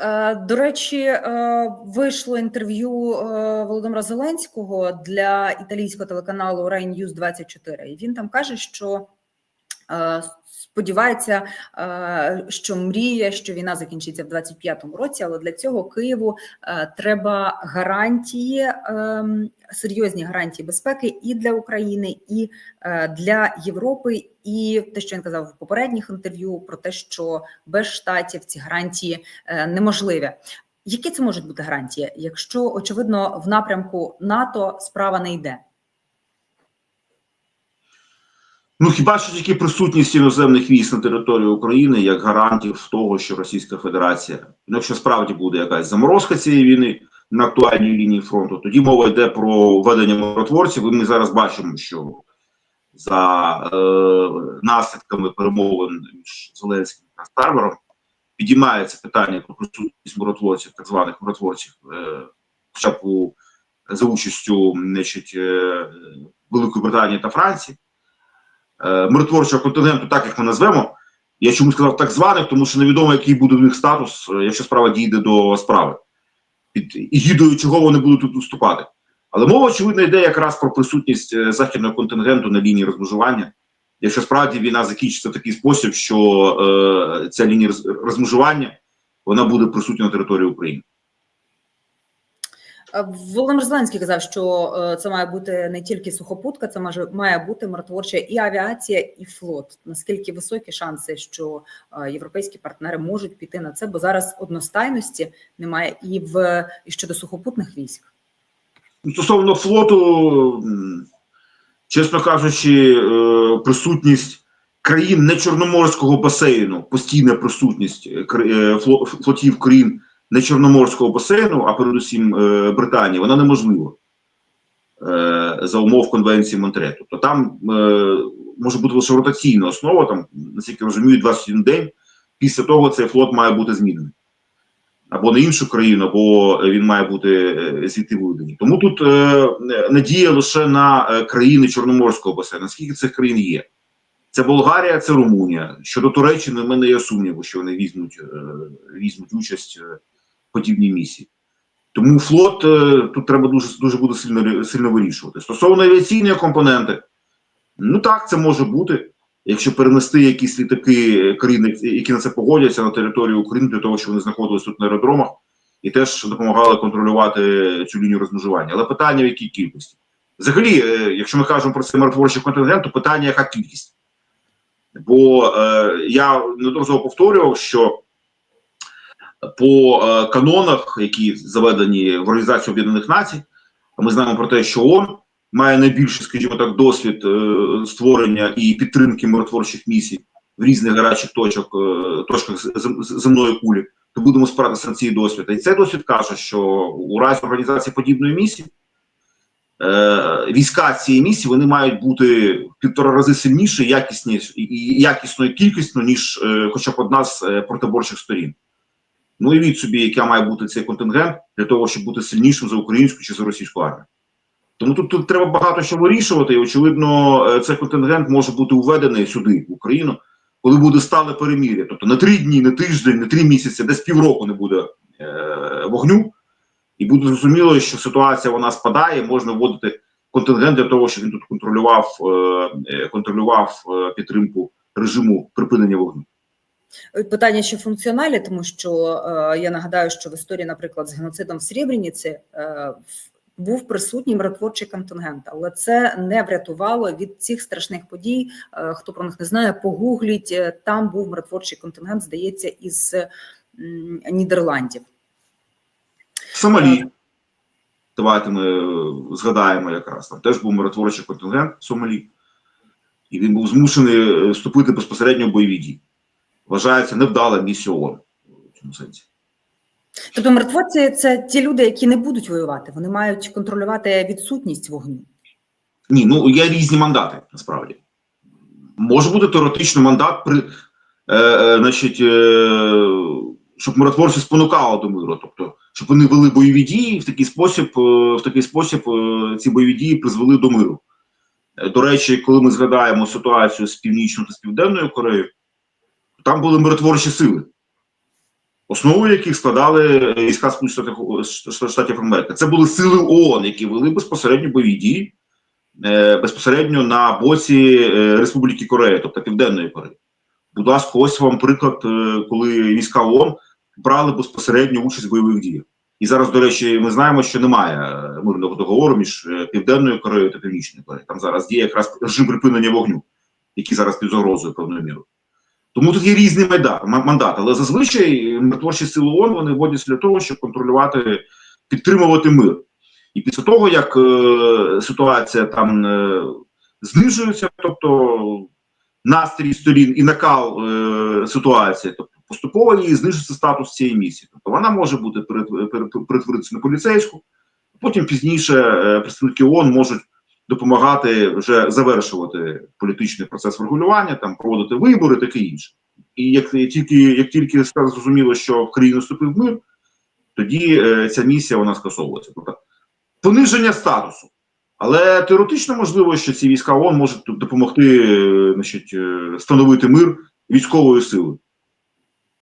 Е, До речі, е, вийшло інтерв'ю е, Володимира Зеленського для італійського телеканалу Rain News 24 і він там каже, що сподівається, е, що мріє, що війна закінчиться в 25-му році, але для цього Києву е, треба гарантії, серйозні гарантії безпеки і для України, і е, для Європи. І те, що він казав в попередніх інтерв'ю, про те, що без штатів ці гарантії е, неможливі. Які це можуть бути гарантії, якщо очевидно в напрямку НАТО справа не йде? Ну хіба що тільки присутність іноземних військ на території України як гарантів того, що Російська Федерація, ну, якщо справді буде якась заморозка цієї війни на актуальній лінії фронту, тоді мова йде про введення миротворців. І ми зараз бачимо, що за е, наслідками перемовин між Зеленським та Стармером підіймається питання про присутність миротворців, так званих миротворців, е, хоча б у, за участю значить, е, Великої Британії та Франції. Е, миротворчого континенту, так як ми назвемо. Я чому сказав так званих, тому що невідомо, який буде в них статус, е, якщо справа дійде до справи, під егідою чого вони будуть тут виступати. Але мова, очевидно, йде якраз про присутність е, західного контингенту на лінії розмежування. Якщо справді війна закінчиться в такий спосіб, що е, ця лінія розмежування вона буде присутня на території України. Е, Володимир Зеленський казав, що е, це має бути не тільки сухопутка, це може має бути миротворча і авіація, і флот. Наскільки високі шанси, що е, європейські партнери можуть піти на це, бо зараз одностайності немає і в і щодо сухопутних військ. Ну, Стосовно флоту, чесно кажучи, присутність країн не Чорноморського басейну, постійна присутність флотів країн не Чорноморського басейну, а передусім е, Британії, вона неможлива е, за умов конвенції Монтре. Тобто там е, може бути лише ротаційна основа, там, наскільки розумію, 21 день. Після того цей флот має бути змінений. Або на іншу країну, або він має бути е, звідти виведений. Тому тут е, надія лише на е, країни Чорноморського басейну. Скільки цих країн є? Це Болгарія, це Румунія. Щодо Туреччини, в мене є сумніву, що вони візьмуть, е, візьмуть участь е, в подібній місії. Тому флот е, тут треба дуже дуже буде сильно сильно вирішувати. Стосовно авіаційної компоненти, ну так, це може бути. Якщо перенести якісь літаки країни, які на це погодяться на територію України, для того, щоб вони знаходились тут на аеродромах і теж допомагали контролювати цю лінію розмежування. Але питання в якій кількості? Взагалі, е, якщо ми кажемо про цей миротворчий контингент, то питання яка кількість? Бо е, я неодноразово повторював, що по е, канонах, які заведені в Організацію Об'єднаних Націй, ми знаємо про те, що ООН має найбільший, скажімо так, досвід е, створення і підтримки миротворчих місій в різних гарячих точок, е, точках земної кулі, то будемо спиратися на цей досвід. І цей досвід каже, що у разі організації подібної місії війська цієї місії вони мають бути в півтора рази сильніші, якісні і якісною кількістю, ніж е, хоча б одна з протиборчих сторін. Ну від собі, яка має бути цей контингент для того, щоб бути сильнішим за українську чи за російську армію. Тому тут, тут треба багато що вирішувати, і очевидно, е, цей контингент може бути введений сюди, в Україну, коли буде стале перемір'я. Тобто не три дні, не тиждень, не три місяці, десь півроку не буде е, вогню, і буде зрозуміло, що ситуація вона спадає, можна вводити контингент для того, щоб він тут контролював, е, е, контролював е, підтримку режиму припинення вогню. Питання ще функціоналі, тому що е, я нагадаю, що в історії, наприклад, з геноцидом в Срібрениці е, був присутній миротворчий контингент, але це не врятувало від цих страшних подій. Е, хто про них не знає, погугліть. е, Там був миротворчий контингент, здається, із Нідерландів. Сомалі. Давайте ми е, згадаємо якраз. Там теж був миротворчий контингент Сомалі, і він був змушений е, вступити безпосередньо в бойові дії. Вважається невдала місія ООН в цьому сенсі. Тобто миротворці це ті люди, які не будуть воювати, вони мають контролювати відсутність вогню. Ні, ну є різні мандати насправді. Може бути теоретично мандат, при, е, е, значить, е, щоб миротворці спонукали до миру, тобто, щоб вони вели бойові дії, в такий спосіб, е, в такий спосіб е, ці бойові дії призвели до миру. Е, До речі, коли ми згадаємо ситуацію з Північною та з Південною Кореєю, там були миротворчі сили. основою яких складали е, війська Сполучених Штатів- Штатів Америки. Це були сили ООН, які вели безпосередньо бойові дії е, безпосередньо на боці е, Республіки Корея, тобто Південної Кореї. Будь ласка, ось вам приклад, е, коли війська ООН брали безпосередньо участь в бойових діях. І зараз, до речі, ми знаємо, що немає е, мирного договору між е, Південною Кореєю та Північною Кореєю. Там зараз діє якраз режим припинення вогню, який зараз під загрозою певною мірою. Тому тут є різні мандати, але зазвичай миротворчі сили ООН вони вводяться для того, щоб контролювати, підтримувати мир. І після того, як е, ситуація там е, знижується, тобто настрій сторін і накал е, ситуації, тобто поступово її знижується статус цієї місії. Тобто вона може бути перет- перет- перетворитися на поліцейську, потім пізніше е, представники ООН можуть допомагати вже завершувати політичний процес врегулювання, там проводити вибори, таке інше. І як тільки як тільки зрозуміло, що в країну вступив мир, тоді е, ця місія вона скасовується. Тобто пониження статусу. Але теоретично можливо, що ці війська ООН можуть допомогти е, значить, е, встановити мир військовою силою.